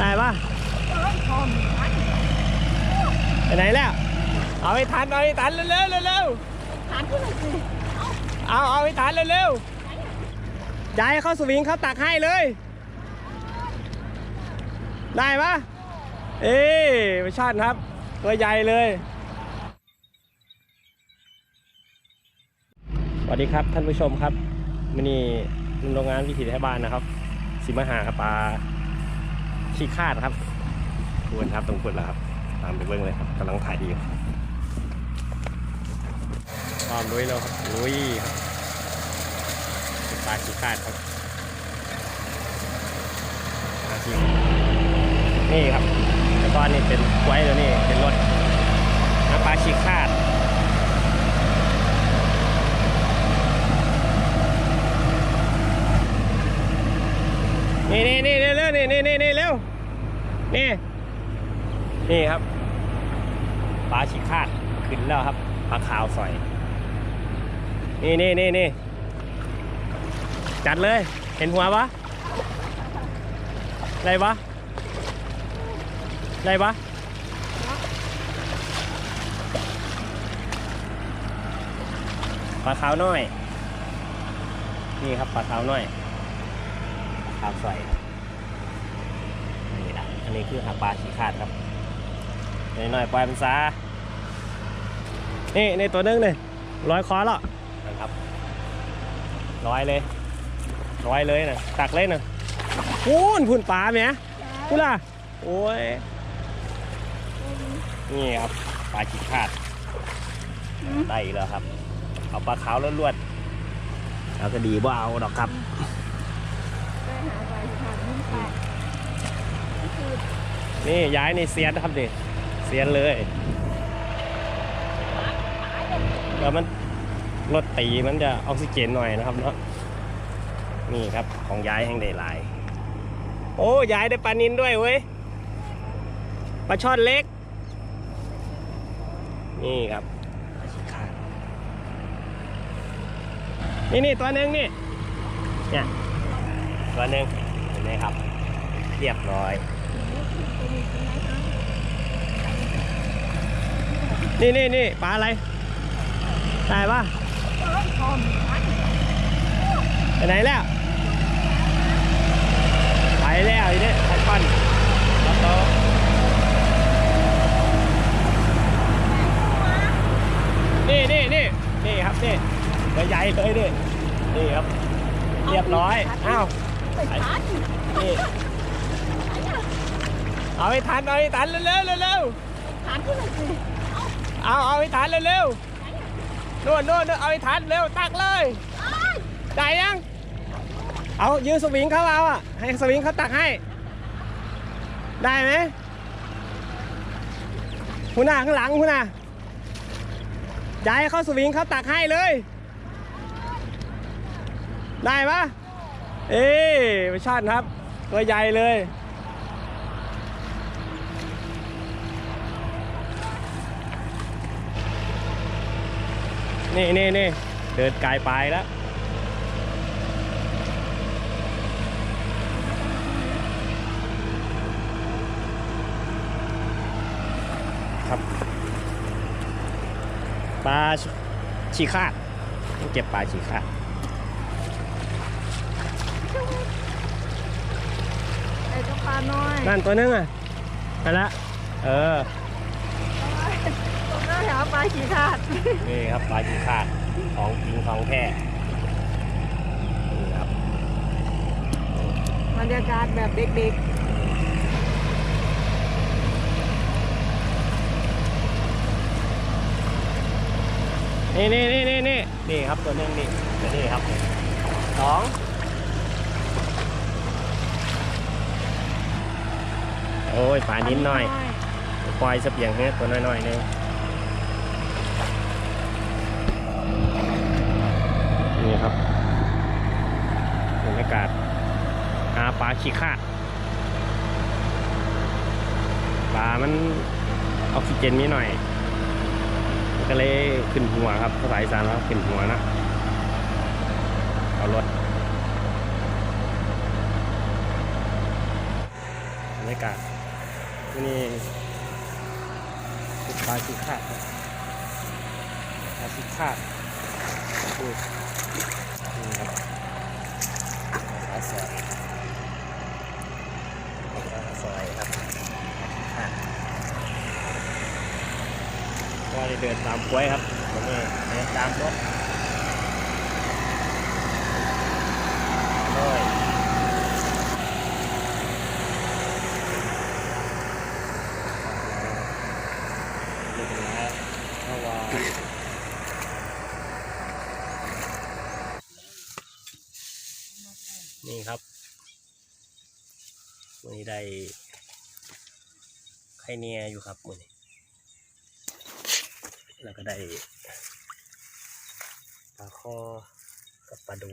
ได้ปะเอ้ยพอมทันไปไหนแล้ว เอาให้ทัน เอาให้ทันเร็วเร็วเร็วทันที่ไหนสิเอาเอาให้ทันเร็วเร็วย้ายเข้าสวิงเขาตักให้เลย ได้ปะเอ้ยไปช่อนครับ ตัวใหญ่เลยสวัสดีครับท่านผู้ชมครับมินี่โรงงานวิถีไทยบ้านนะครับ สิมาหาปลา ขี้คาดครับดูกันครับตรงพุดแล้วครับ ตามไปเบิ้งเลยครับกำลังถ่ายดีอยู่พร้อมลุยแล้วครับลุยครับเป็นปลาขี้คาดครับปลาขี้นี่ครับแล้วก็นี่เป็นไว้แล้วนี่เป็นรถน้ำปลาขี้คาดนี่นี่นี่เร็วเร็วนี่นี่นี่ นี่นี่ นี่ครับปลาชิคาดขึ้นแล้วครับปลาขาวสอย นี่นี่นี่นี่จัดเลย เห็นหัวปะอะไรปะอะไรปะปลาขาวน้อย นี่ครับปลาขาวน้อยขาวใส นี่นะอันนี้คือหาปลาชีคาดครับหน่อยๆปล่อยมันซานี่ในตัวนึงเลยร้อยคอแล้วนะครับร้อยเลยร้อยเลยนะตักเลยนะพูนพูนปลาไหมพูนล่ะโอ้ยนี่ครับปลาชีคาดได้อีกแล้วครับ เอาปลาขาวล้วนๆเอาก็ดีบ่เอาดอกครับไปหาไปทานนิ่มไปนี่ คือนี่ย้ายในเซียนนะครับดิเซียนเลยแล้วมันรถตีมันจะออกซิเจนหน่อยนะครับเนาะนี่ครับของย้ายแห่งได้หลาย โอ้ย้ายได้ปลานินด้วยเว้ยปลาช่อนเล็ก นี่ครับนี่นี่ตัวหนึ่งนี่เนี่ยตัวหนึ่งเห็นไหมครับ เรียบร้อย นี่นี่นี่ปลาอะไรได้ปะเอ้ยพอมทันไปไหนแล้ว ไปแล้วอีเนี่ยไอคอนแล้วโตนี่นี่นี่นี่ครับนี่ตัวใหญ่เลยนี่นี่ครับ เรียบร้อย อ้าวไปทันนี่ เอาให้ทันเอาให้ทันเร็วเร็วเร็วทันที่ไหนสิเอาเอาให้ทันเร็วๆนู่นนู่นนู่นเอาให้ทันเร็วตักเลยได้ยัง เอายืนสวิงเขาเอาอะให้สวิงเขาตักให้ ได้ไหมคุณน่ะข้างหลังคุณน่ะย้ายเข้าสวิงเขาตักให้เลย ได้ปะเอ้ยไปช่อนครับตัวใหญ่เลย นี่นี่นี่เดินไกลไปแล้วครับปลาชีคาดต้องเก็บปลาชีคาดไอ้เจ้าปลาน้อย นั่นตัวนึงอะไปละเออผมก็หาปลาขี้ขาดนี่ครับปลาชีคาดของจริงของแท้นี่ครับบรรยากาศแบบเด็กนี่นี่นี่นี่นี่นี่ครับตัวนึงนี่ตัวนี้ครับสองโอ้ยปลาๆนิดหน่อยปล่อยสเปียงเฮ้ยตัวน้อยๆนึง ครับบรรยากาศหาปลาขี้คาดปลามันออกซิเจนนิดหน่อย ก็เลยขึ้นหัวครับภาษาอีสานแล้วขึ้นหัวนะเอารถบรรยากาศที่นี่คือปลาชิคาดครับปลาชิคาด นี่นี่ครับปลาสอยปลาสอยครับก็ได้เดินตามกล้วยครับวันนี้เดินตามรถเลยนี่เป็นร้านข้าววานี่ครับวั นี้ได้ไข่เนียอยู่ครับวันนี้แล้วก็ได้ปลาคอกับปลาดุ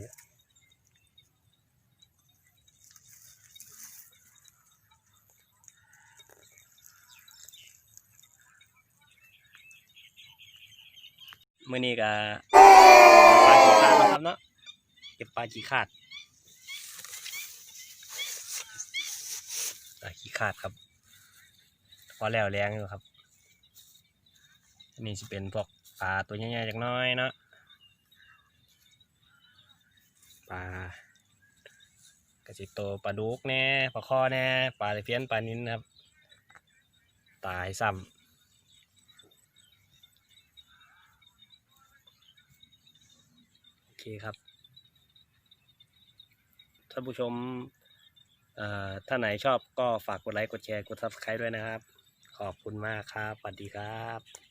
มื่อนี้ก็ปลาจีขาดนะครับเนาะเก็บปลาจีขาดปลาจี ขาดครับ พอแล้วแรงอยู่ครับนนี้จะเป็นพวกปลาตัวใหญ่ๆจากน้อยเนาะปลากระสิโตปลาดุกแน่ปลาคอแน่ปลาตะเพียนปลานิ้นครับ ตายซ้ำโอเคครับท่านผู้ชม ถ้าไหนชอบก็ฝากกดไลค์ กดแชร์ กด subscribe ด้วยนะครับ ขอบคุณมากครับ สวัสดีครับ